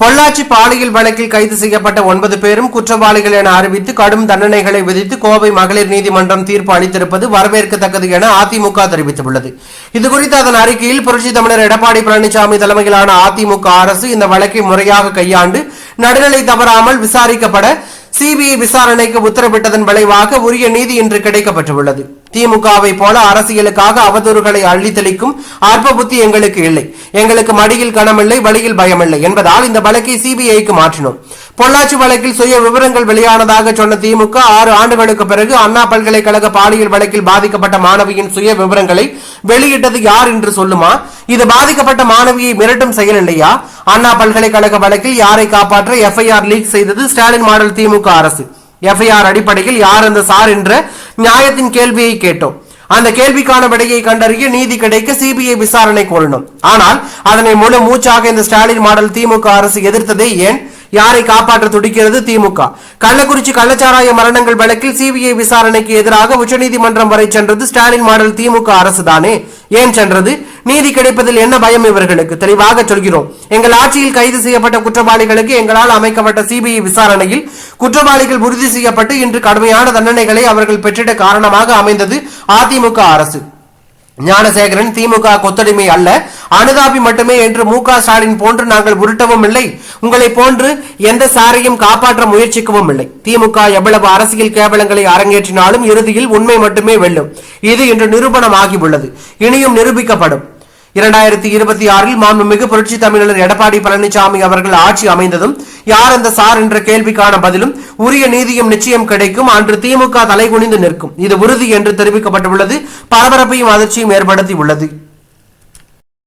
பொள்ளாச்சி பாலியல் வழக்கில் கைது செய்யப்பட்ட ஒன்பது பேரும் குற்றவாளிகள் என அறிவித்து கடும் தண்டனைகளை விதித்து கோவை மகளிர் நீதிமன்றம் தீர்ப்பு அளித்திருப்பது வரவேற்கத்தக்கது என அதிமுக தெரிவித்துள்ளது. இதுகுறித்து அதன் அறிக்கையில் புரட்சி தமிழர் எடப்பாடி பழனிசாமி தலைமையிலான அதிமுக அரசு இந்த வழக்கை முறையாக கையாண்டு நடுநிலை தவறாமல் விசாரிக்கப்பட சிபிஐ விசாரணைக்கு உத்தரவிட்டதன் விளைவாக உரிய நீதி இன்று கிடைக்கப்பட்டுள்ளது திமுகவை போல அரசியலுக்காக அவதூறுகளை அள்ளித்தளிக்கும் அற்ப புத்தி எங்களுக்கு இல்லை. எங்களுக்கு மடியில் கனமில்லை வழியில் பயமில்லை என்பதால் இந்த வழக்கை சிபிஐக்கு மாற்றினோம். பொள்ளாச்சி வழக்கில் சுய விவரங்கள் வெளியானதாக சொன்ன திமுக ஆறு ஆண்டுகளுக்கு பிறகு அண்ணா பல்கலைக்கழக பாலியல் வழக்கில் பாதிக்கப்பட்ட மாணவியின் சுய விவரங்களை வெளியிட்டது யார் என்று சொல்லுமா? இது பாதிக்கப்பட்ட மாணவியை மிரட்டும் செயல் இல்லையா? அண்ணா பல்கலைக்கழக வழக்கில் யாரை காப்பாற்ற எஃப்ஐஆர் லீக் செய்தது ஸ்டாலின் மாடல் திமுக அரசு. எஃப்ஐஆர் அடிப்படையில் யார் அந்த சார் என்ற நியாயத்தின் கேள்வியை கேட்டோம். அந்த கேள்விக்கான விடையை கண்டறிய நீதி கிடைக்க சிபிஐ விசாரணை கோரினோம் ஆனால் அதனை முழு மூச்சாக இந்த ஸ்டாலின் மாடல் திமுக அரசு எதிர்த்ததே ஏன்? யாரை காப்பாற்ற துடிக்கிறது திமுக? கள்ளக்குறிச்சி கள்ளச்சாராய மரணங்கள் வழக்கில் சிபிஐ விசாரணைக்கு எதிராக உச்சநீதிமன்றம் வரை சென்றது ஸ்டாலின் மாடல் திமுக அரசு தானே ஏன் சென்றது? நீதி கிடைப்பதில் என்ன பயம் இவர்களுக்கு? தெளிவாக சொல்கிறோம். எங்கள் ஆட்சியில் கைது செய்யப்பட்ட குற்றவாளிகளுக்கு எங்களால் அமைக்கப்பட்ட சிபிஐ விசாரணையில் குற்றவாளிகள் உறுதி செய்யப்பட்டு இன்று கடுமையான தண்டனைகளை அவர்கள் பெற்றிட காரணமாக அமைந்தது அதிமுக அரசு. ஞானசேகரன் திமுக கொத்தடிமை அல்ல. அனுதாபி மட்டுமே என்று மு க ஸ்டாலின் போன்று நாங்கள் உருட்டவும் இல்லை. உங்களை போன்று எந்த சாரையும் காப்பாற்ற முயற்சிக்கவும் இல்லை. திமுக எவ்வளவு அரசியல் கேவலங்களை அரங்கேற்றினாலும் இறுதியில் உண்மை மட்டுமே வெல்லும். இது இன்று நிரூபணமாகியுள்ளது இனியும் நிரூபிக்கப்படும். இரண்டாயிரத்தி இருபத்தி ஆறில் மாண்புமிகு புரட்சி தமிழர் எடப்பாடி பழனிசாமி அவர்கள் ஆட்சி அமைந்ததும் யார் அந்த சார் என்ற கேள்விக்கான பதிலும் உரிய நீதியும் நிச்சயம் கிடைக்கும் அன்று திமுக தலைகுனிந்து நிற்கும். இது உறுதி என்று தெரிவிக்கப்பட்டுள்ளது பரபரப்பையும் அதிர்ச்சியும் ஏற்படுத்தி உள்ளது